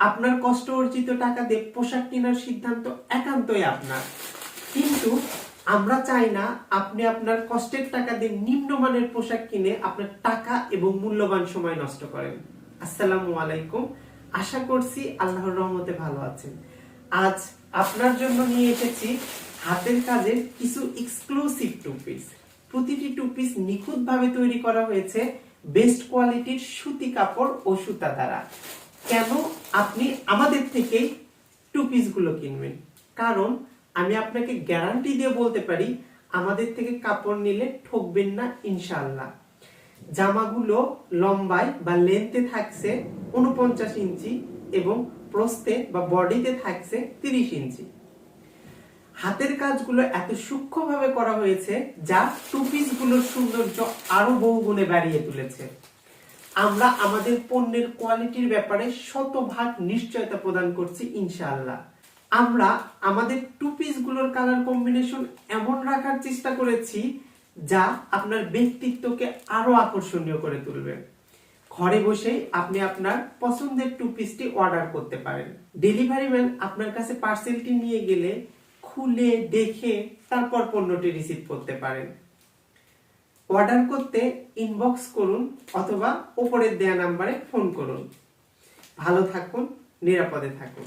আপনার কষ্ট অর্জিত টাকা দিয়ে পোশাক কেনার সিদ্ধান্ত একান্তই আপনার। কিন্তু আমরা চাই না আপনি আপনার কষ্টের টাকা দিয়ে নিম্নমানের পোশাক কিনে আপনার টাকা এবং মূল্যবান সময় নষ্ট করেন। আসসালামু আলাইকুম। আশা করছি আল্লাহর রহমতে ভালো আছেন। আজ আপনার জন্য নিয়ে এসেছি হাতের কাজের কিছু এক্সক্লুসিভ টু পিস প্রতিটি টু পিস নিখুঁতভাবে তৈরি করা হয়েছে বেস্ট কোয়ালিটির সুতি কাপড় ও সুতা দ্বারা। কেন আপনি আমাদের থেকেই টু পিসগুলো কিনবেন। কারণ আমি আপনাকে গ্যারান্টি দিয়ে বলতে পারি, আমাদের থেকে কাপড় নিলে ঠকবেন না ইনশাল্লাহ জামাগুলো লম্বায় বা লেন্থে থাকছে উনপঞ্চাশ ইঞ্চি এবং প্রস্থে বা বডিতে থাকছে তিরিশ ইঞ্চি। হাতের কাজগুলো এত সূক্ষ্মভাবে করা হয়েছে, যা টু পিসগুলোর সৌন্দর্য আরও বহুগুণে বাড়িয়ে তুলেছে। আমরা আমাদের পণ্যের কোয়ালিটির ব্যাপারে শতভাগ নিশ্চয়তা প্রদান করছি, ইনশাআল্লাহ। আমরা আমাদের টু পিসগুলোর কালার কম্বিনেশন এমন রাখার চেষ্টা করেছি যা আপনার ব্যক্তিত্বকে আরও আকর্ষণীয় করে তুলবে। ঘরে বসেই আপনি আপনার পছন্দের টু পিসটি অর্ডার করতে পারেন। ডেলিভারি ম্যান আপনার কাছে পার্সেলটি নিয়ে গেলে খুলে দেখে তারপর পণ্যটি রিসিভ করতে পারেন। অর্ডার করতে ইনবক্স করুন অথবা ওপরের দেয়া নাম্বারে ফোন করুন। ভালো থাকুন নিরাপদে থাকুন।